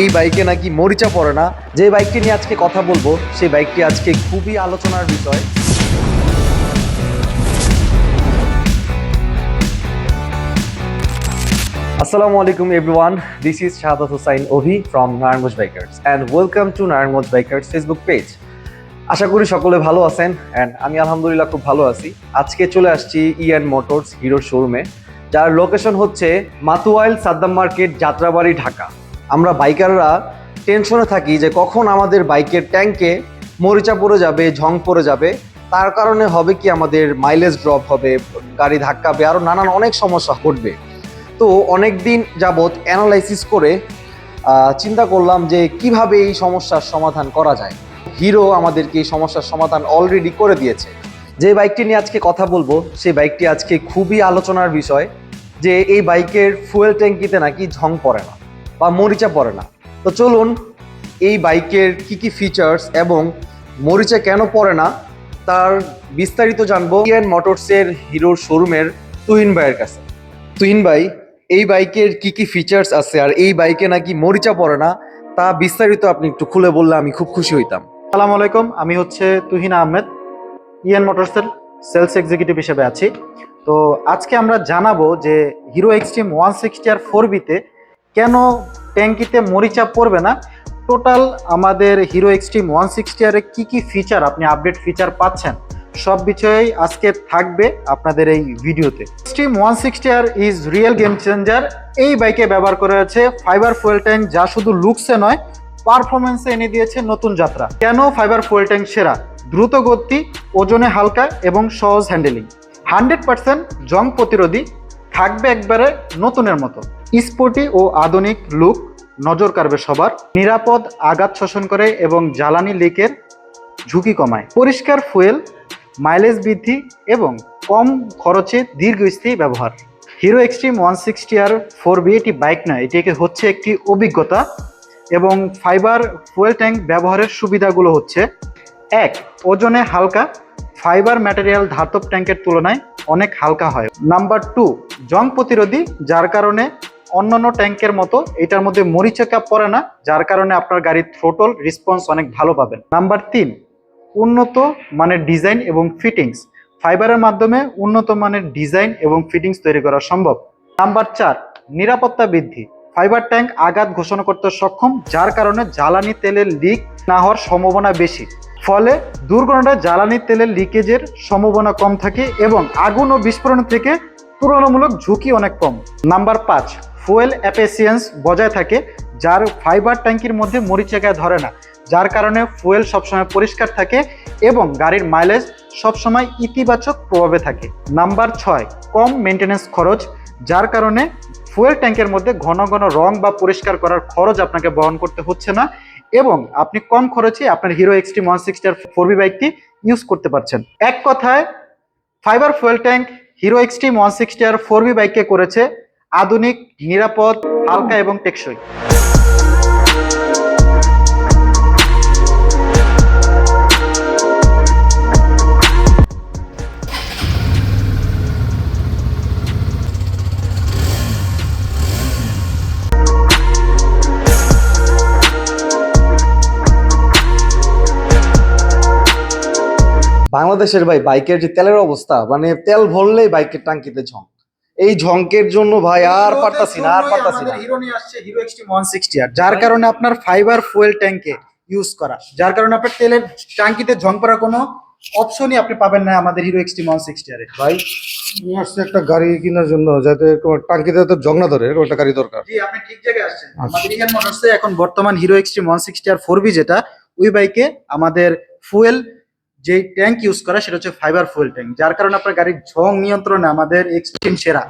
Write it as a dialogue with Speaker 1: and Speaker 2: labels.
Speaker 1: এই বাইকে নাকি মরিচা পড়ে না? যে বাইকটি নিয়ে আজকে কথা বলব, সেই বাইকটি আজকে খুবই আলোচনার বিষয়। আসসালামু আলাইকুম everyone this is Shahadat Hussain Ovi from Narayanganj bikers and welcome to Narayanganj bikers Facebook page আশা করি সকলে ভালো আছেন অ্যান্ড আমি আলহামদুলিল্লাহ খুব ভালো আছি। আজকে চলে আসছি ইএন মোটরস হিরোর শোরুমে যার লোকেশন হচ্ছে মাতুয়াইল সাদ্দাম মার্কেট, যাত্রাবাড়ি, ঢাকা। আমরা বাইকাররা টেনশনে থাকি যে কখন আমাদের বাইকের ট্যাঙ্কে মরিচা পড়ে যাবে, ঝং পড়ে যাবে। তার কারণে হবে কি আমাদের মাইলেজ ড্রপ হবে, গাড়ি ধাক্কাবে আরও নানান অনেক সমস্যা ঘটবে। তো অনেক দিন যাবৎ অ্যানালাইসিস করে চিন্তা করলাম যে কীভাবে এই সমস্যার সমাধান করা যায়। হিরো আমাদেরকে এই সমস্যার সমাধান অলরেডি করে দিয়েছে। যে বাইকটি নিয়ে আজকে কথা বলব, সেই বাইকটি আজকে খুবই আলোচনার বিষয় যে এই বাইকের ফুয়েল ট্যাঙ্কিতে নাকি ঝং পড়ে না। বা মরিচা পড়ে না। তো চলুন এই বাইকের কি কি ফিচার্স এবং মরিচা কেন পড়ে না, তার বিস্তারিত জানব ইএন মোটরসের হিরোর শোরুমের তুহিন ভাইয়ের কাছে। তুহিন ভাই, এই বাইকের কি কি ফিচার্স আছে আর এই বাইকে নাকি মরিচা পড়ে না, তা বিস্তারিত আপনি একটু খুলে বললে আমি খুব খুশি হইতাম।
Speaker 2: আসসালামু আলাইকুম, আমি হচ্ছে তুহিন আহমেদ ইএন মোটরসের সেলস এক্সিকিউটিভ হিসেবে আছি। তো আজকে আমরা জানাব যে Hero Xtreme one sixty R four বিতে কেন ট্যাঙ্কিতে মরিচা পড়বে না? টোটাল আমাদের হিরো এক্সট্রিম ওয়ান সিক্সটি আরে কী কী ফিচার আপনি আপডেট ফিচার পাচ্ছেন? সব বিষয়েই আজকে থাকবে আপনাদের এই ভিডিওতে। Xtreme one sixty R is real game changer এই বাইকে ব্যবহার করা হয়েছে ফাইবার ফুয়েল ট্যাঙ্ক যা শুধু লুকসে নয় পারফরমেন্সে এনে দিয়েছে নতুন যাত্রা। কেন ফাইবার ফুয়েল ট্যাঙ্ক সেরা? দ্রুত গতি, ওজনে হালকা এবং সহজ হ্যান্ডেলিং হান্ড্রেড পার্সেন্ট জং প্রতিরোধী থাকবে একবারে নতুনের মতো। স্পোর্টি ও আধুনিক লুক, নজর কাড়বে সবার। নিরাপদ আঘাত শোষণ করে এবং জ্বালানি লিকের ঝুঁকি কমায়। পরিষ্কার ফুয়েল, মাইলেজ বৃদ্ধি এবং কম খরচে দীর্ঘস্থায়ী ব্যবহার। Hero Xtreme one sixty R four V এটি বাইক নয় এটিকে হচ্ছে একটি অভিজ্ঞতা এবং ফাইবার ফুয়েল ট্যাঙ্ক ব্যবহারের সুবিধাগুলো হচ্ছে, এক, ওজনে হালকা, ফাইবার ম্যাটেরিয়াল ধাতব ট্যাঙ্কের তুলনায় অনেক হালকা হয়। নাম্বার টু জং প্রতিরোধী, যার কারণে অন্যান্য ট্যাঙ্কের মতো এটার মধ্যে মরিচাকা পড়ে না, যার কারণে আপনার গাড়ির থ্রোটল রেসপন্স অনেক ভালো পাবেন। নাম্বার তিন, উন্নত মানের ডিজাইন এবং ফিটিংস ফাইবারের মাধ্যমে উন্নত মানের ডিজাইন এবং ফিটিংস তৈরি করা সম্ভব। নাম্বার চার, নিরাপত্তা বৃদ্ধি। ফাইবার ট্যাঙ্ক আঘাত ঘোষণা করতে সক্ষম, যার কারণে জ্বালানি তেলের লিক না হওয়ার সম্ভাবনা বেশি। ফলে দুর্ঘটনায় জ্বালানি তেলের লিকেজের সম্ভাবনা কম থাকে এবং আগুন ও বিস্ফোরণ থেকে তুলনামূলক ঝুঁকি অনেক কম। নাম্বার পাঁচ, ফুয়েল অ্যাপেসিয়েন্স বজায় থাকে, যার ফাইবার ট্যাঙ্কির মধ্যে মরিচাকায় ধরে না, যার কারণে ফুয়েল সবসময় পরিষ্কার থাকে এবং গাড়ির মাইলেজ সবসময় ইতিবাচক প্রভাবে থাকে। নাম্বার ছয়, কম মেনটেন্যান্স খরচ, যার কারণে ফুয়েল ট্যাঙ্কের মধ্যে ঘন ঘন রং বা পরিষ্কার করার খরচ আপনাকে বহন করতে হচ্ছে না এবং আপনি কম খরচে আপনার Hero Xtreme one sixty R four V বাইকটি ইউজ করতে পারছেন। এক কথায়, fibre fuel tank Hero Xtreme one sixty R four V বাইককে করেছে আধুনিক নিরাপদ হালকা এবং টেকসই।
Speaker 1: বাংলাদেশের ভাই বাইকের যে তেলের অবস্থা মানে তেল ভরলেই বাইকের টাঙ্কিতে ঝং। এই ঝঙ্কের জন্য ভাই আর পারতাছি না আর পারতাছি না।
Speaker 2: হিরো নিয়ে আসছে Hero Xtreme one sixty R যার কারণে আপনার ফাইবার ফুয়েল ট্যাঙ্কে ইউজ করা। যার কারণে আপনার তেলের ট্যাঙ্কিতে ঝং করার কোনো অপশনই আপনি পাবেন না আমাদের হিরো এক্সট্রিম ওয়ান সিক্সটি আরে
Speaker 3: ভাই আমি আসছি একটা গাড়ি কেনার জন্য যাতে এরকম টাঙ্কিতে তো জং না ধরে এরকম একটা গাড়ি দরকার।
Speaker 2: জি আপনি ঠিক জায়গায় আসছেন। আমাদের ইন্ডিয়ান মোটরসে এখন বর্তমান Hero Xtreme one sixty R four V যেটা ওই বাইকে আমাদের ফুয়েল যে ট্যাঙ্ক ইউজ করা, সেটা হচ্ছে ফাইবার ফুয়েল ট্যাঙ্ক যার কারণে আপনার গাড়ির ঝং নিয়ন্ত্রণে আমাদের এক্সট্রিম সেরা।